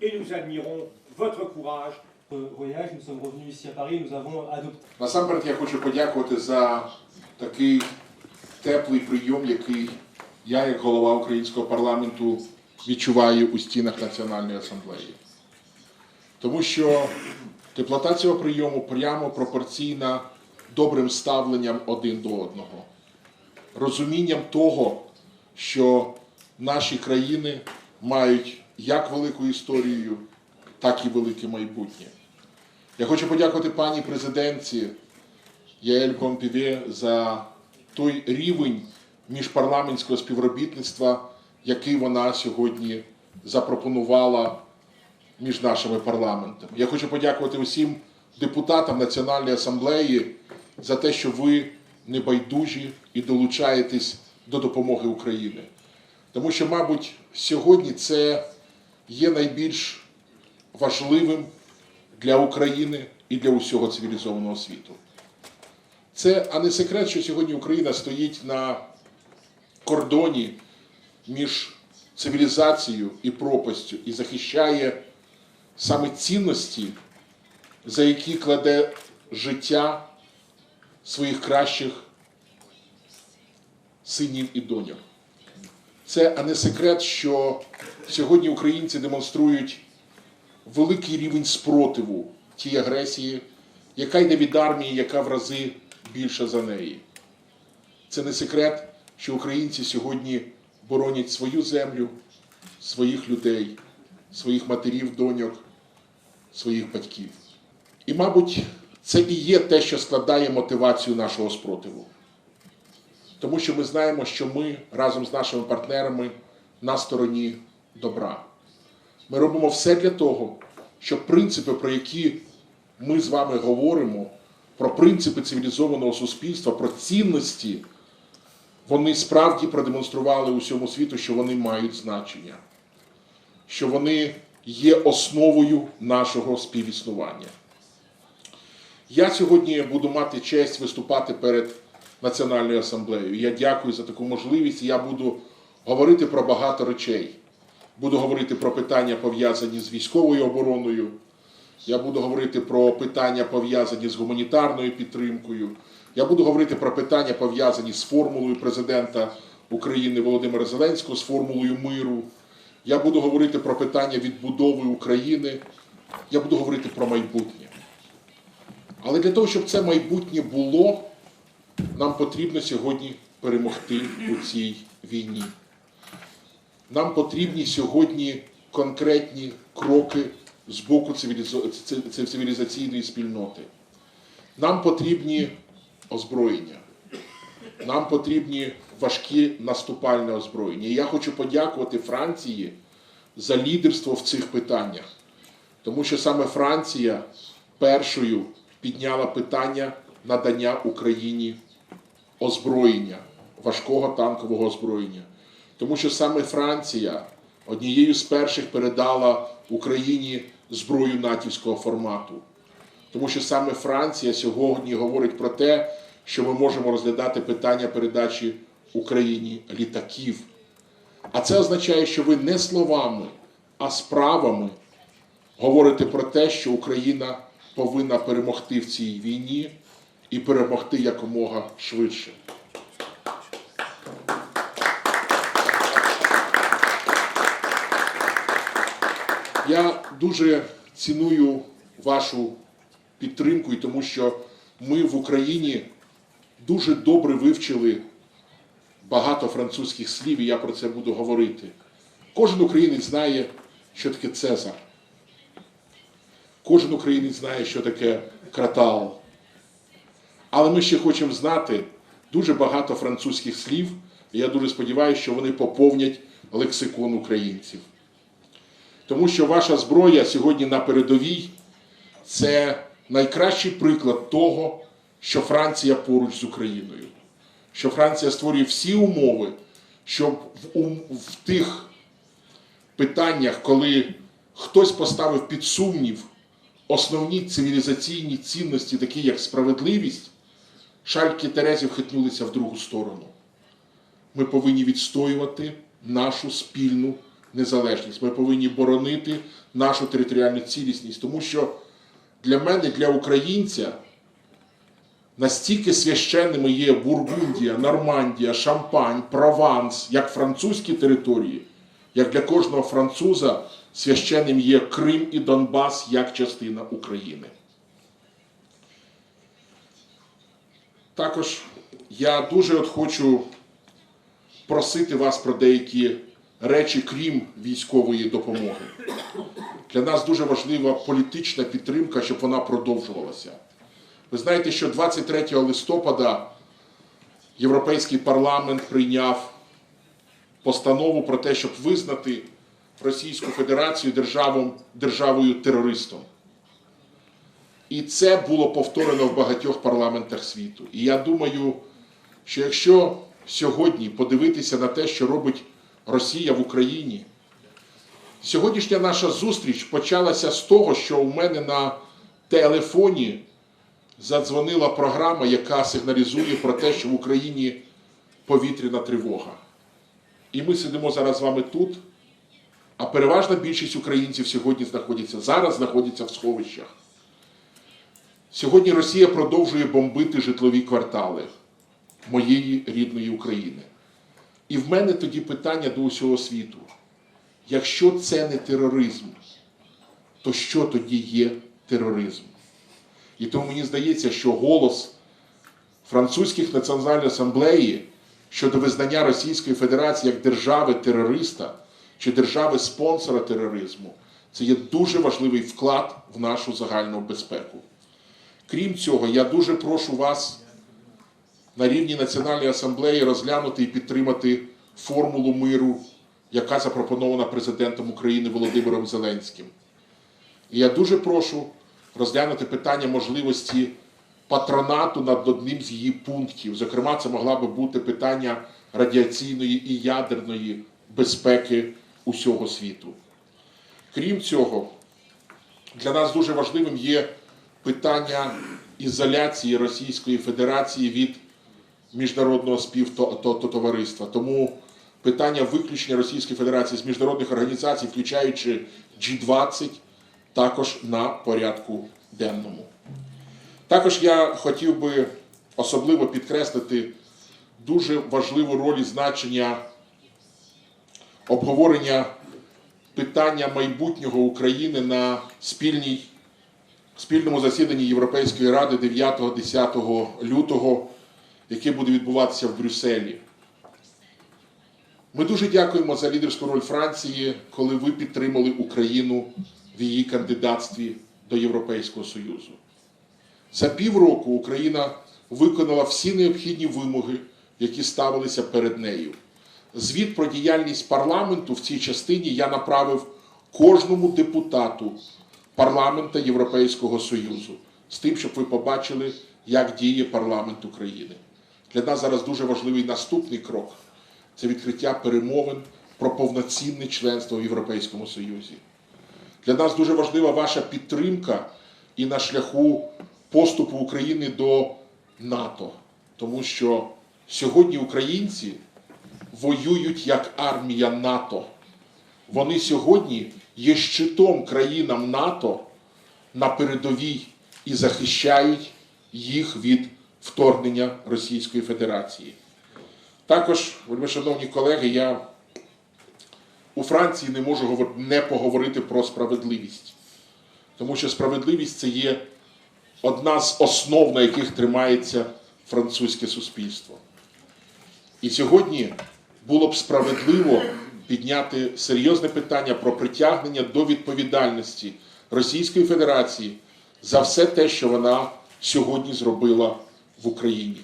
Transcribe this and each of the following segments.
et nous admirons votre courage. Voyage, nous sommes revenus ici à Paris, nous avons adopté. Насамперед я хочу подякувати за такий теплий прийом, який я, як голова українського парламенту, відчуваю у стінах Національної асамблеї. Тому що теплота цього прийому прямо пропорційна добрим ставленням один до одного, розумінням того, що наші країни мають як велику історію, так і велике майбутнє. Я хочу подякувати пані президентці Яель Помпіве за той рівень міжпарламентського співробітництва, який вона сьогодні запропонувала між нашими парламентами. Я хочу подякувати усім депутатам Національної асамблеї за те, що ви небайдужі і долучаєтесь до допомоги України. Тому що, мабуть, сьогодні це є найбільш важливим для України і для усього цивілізованого світу. Це а не секрет, що сьогодні Україна стоїть на кордоні між цивілізацією і пропастю і захищає саме цінності, за які кладе життя своїх кращих синів і доньок. Це а не секрет, що сьогодні українці демонструють великий рівень спротиву тій агресії, яка йде від армії, яка в рази більша за неї. Це не секрет, що українці сьогодні боронять свою землю, своїх людей, своїх матерів, доньок, своїх батьків. І, мабуть, це і є те, що складає мотивацію нашого спротиву. Тому що ми знаємо, що ми разом з нашими партнерами на стороні добра. Ми робимо все для того, щоб принципи, про які ми з вами говоримо, про принципи цивілізованого суспільства, про цінності, вони справді продемонстрували усьому світу, що вони мають значення, що вони є основою нашого співіснування. Я сьогодні буду мати честь виступати перед Національною асамблеєю. Я дякую за таку можливість. Я буду говорити про багато речей. Буду говорити про питання пов'язані з військовою обороною. Я буду говорити про питання пов'язані з гуманітарною підтримкою. Я буду говорити про питання пов'язані з формулою президента України Володимира Зеленського, з формулою миру. Я буду говорити про питання відбудови України. Я буду говорити про майбутнє. Але для того, щоб це майбутнє було, нам потрібно сьогодні перемогти у цій війні. Нам потрібні сьогодні конкретні кроки з боку цивілізаційної спільноти. Нам потрібні озброєння. Нам потрібні важкі наступальне озброєння. І я хочу подякувати Франції за лідерство в цих питаннях, тому що саме Франція першою підняла питання надання Україні озброєння, важкого танкового озброєння. Тому що саме Франція однією з перших передала Україні зброю натівського формату. Тому що саме Франція сьогодні говорить про те, що ми можемо розглядати питання передачі Україні літаків. А це означає, що ви не словами, а справами говорите про те, що Україна повинна перемогти в цій війні і перемогти якомога швидше. Я дуже ціную вашу підтримку, і тому що ми в Україні дуже добре вивчили багато французьких слів, і я про це буду говорити. Кожен українець знає, що таке Цезар. Кожен українець знає, що таке кратал. Але ми ще хочемо знати дуже багато французьких слів, і я дуже сподіваюся, що вони поповнять лексикон українців. Тому що ваша зброя сьогодні на передовій це найкращий приклад того, що Франція поруч з Україною, що Франція створює всі умови, щоб в, в тих питаннях, коли хтось поставив під сумнів основні цивілізаційні цінності, такі як справедливість, шальки Терезів хитнулися в другу сторону. Ми повинні відстоювати нашу спільну незалежність. Ми повинні боронити нашу територіальну цілісність, тому що для мене, для українця, настільки священними є Бургундія, Нормандія, Шампань, Прованс, як французькі території, як для кожного француза священним є Крим і Донбас як частина України. Також я дуже от хочу просити вас про деякі речі, крім військової допомоги. Для нас дуже важлива політична підтримка, щоб вона продовжувалася. Ви знаєте, що 23 листопада Європейський парламент прийняв постанову про те, щоб визнати Російську Федерацію державою терористом. І це було повторено в багатьох парламентах світу. І я думаю, що якщо сьогодні подивитися на те, що робить Росія в Україні, сьогоднішня наша зустріч почалася з того, що у мене на телефоні задзвонила програма, яка сигналізує про те, що в Україні повітряна тривога. І ми сидимо зараз з вами тут, а переважна більшість українців сьогодні знаходяться зараз, знаходяться в сховищах. Сьогодні Росія продовжує бомбити житлові квартали моєї рідної України. І в мене тоді питання до усього світу: якщо це не тероризм, то що тоді є тероризм? І тому мені здається, що голос французьких національної асамблеї щодо визнання Російської Федерації як держави терориста чи держави спонсора тероризму це є дуже важливий вклад в нашу загальну безпеку. Крім цього, я дуже прошу вас на рівні Національної асамблеї розглянути і підтримати формулу миру, яка запропонована президентом України Володимиром Зеленським. І я дуже прошу розглянути питання можливості патронату над одним з її пунктів. Зокрема, це могла би бути питання радіаційної і ядерної безпеки усього світу. Крім цього, для нас дуже важливим є питання ізоляції Російської Федерації від міжнародного співтовариства. Тому питання виключення Російської Федерації з міжнародних організацій, включаючи G20, також на порядку денному. Також я хотів би особливо підкреслити дуже важливу роль і значення обговорення питання майбутнього України на спільній спільному засіданні Європейської ради 9-10 лютого, яке буде відбуватися в Брюсселі. Ми дуже дякуємо за лідерську роль Франції, коли ви підтримали Україну в її кандидатстві до Європейського Союзу. За півроку Україна виконала всі необхідні вимоги, які ставилися перед нею. Звіт про діяльність парламенту в цій частині я направив кожному депутату парламента Європейського Союзу з тим, щоб ви побачили, як діє парламент України. Для нас зараз дуже важливий наступний крок це відкриття перемовин про повноцінне членство в Європейському Союзі. Для нас дуже важлива ваша підтримка і на шляху поступу України до НАТО, тому що сьогодні українці воюють як армія НАТО. Вони сьогодні є щитом країнам НАТО на передовій і захищають їх від вторгнення Російської Федерації. Також, шановні колеги, я у Франції не можу не поговорити про справедливість, тому що справедливість це є одна з основ, на яких тримається французьке суспільство. І сьогодні було б справедливо підняти серйозне питання про притягнення до відповідальності Російської Федерації за все те, що вона сьогодні зробила в Україні.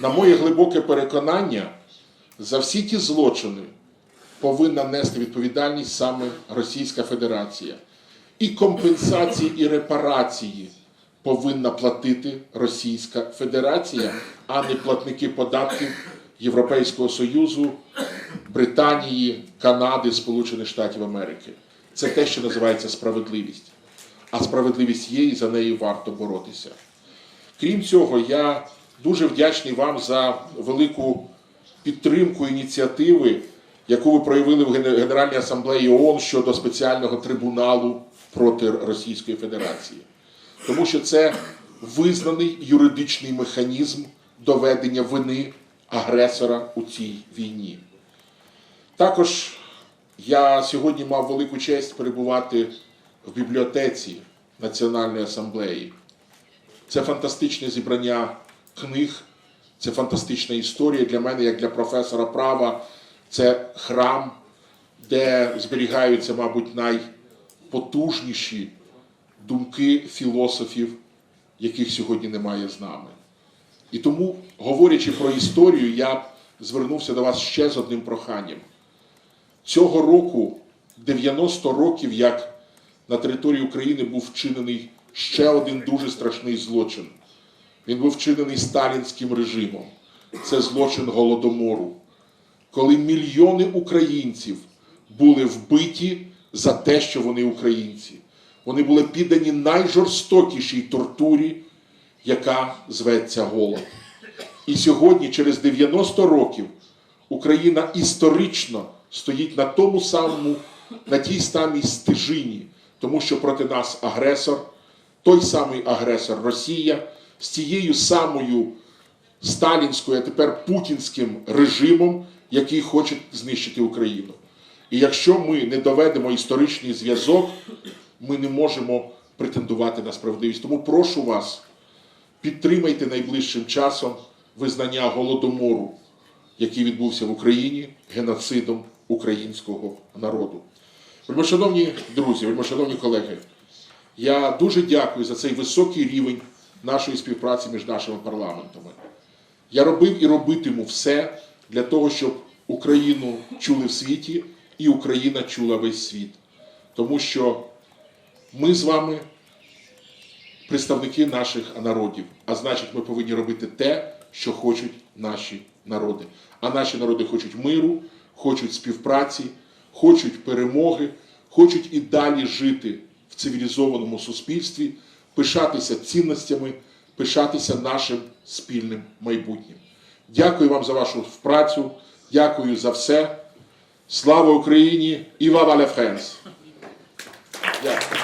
На моє глибоке переконання, за всі ті злочини повинна нести відповідальність саме Російська Федерація. І компенсації і репарації повинна платити Російська Федерація, а не платники податків Європейського Союзу, Британії, Канади, Сполучених Штатів Америки. Це те, що називається справедливість. А справедливість є і за нею варто боротися. Крім цього, я дуже вдячний вам за велику підтримку ініціативи яку ви проявили в Генеральній асамблеї ООН щодо спеціального трибуналу проти Російської Федерації. Тому що це визнаний юридичний механізм доведення вини агресора у цій війні. Також я сьогодні мав велику честь перебувати в бібліотеці Національної асамблеї. Це фантастичне зібрання книг, це фантастична історія для мене, як для професора права. Це храм, де зберігаються, мабуть, найпотужніші думки філософів, яких сьогодні немає з нами. І тому, говорячи про історію, я звернувся до вас ще з одним проханням. Цього року 90 років, як на території України був вчинений ще один дуже страшний злочин. Він був вчинений сталінським режимом. Це злочин голодомору, коли мільйони українців були вбиті за те, що вони українці. Вони були піддані найжорстокішій тортурі, яка зветься голод. І сьогодні, через 90 років, Україна історично стоїть на тому самому, на тій самій стежині, тому що проти нас агресор, той самий агресор Росія з тією самою сталінською, а тепер путінським режимом, який хоче знищити Україну. І якщо ми не доведемо історичний зв'язок, ми не можемо претендувати на справедливість. Тому прошу вас, підтримайте найближчим часом визнання голодомору, який відбувся в Україні геноцидом українського народу. Вельмишановні друзі, вельмишановні колеги, я дуже дякую за цей високий рівень нашої співпраці між нашими парламентами. Я робив і робитиму все для того, щоб Україну чули в світі і Україна чула весь світ. Тому що ми з вами представники наших народів, а значить, ми повинні робити те, що хочуть наші народи. А наші народи хочуть миру, хочуть співпраці, хочуть перемоги, хочуть і далі жити в цивілізованому суспільстві, пишатися цінностями, пишатися нашим спільним майбутнім. Дякую вам за вашу працю, дякую за все. Слава Україні і Вава Френс! Дякую.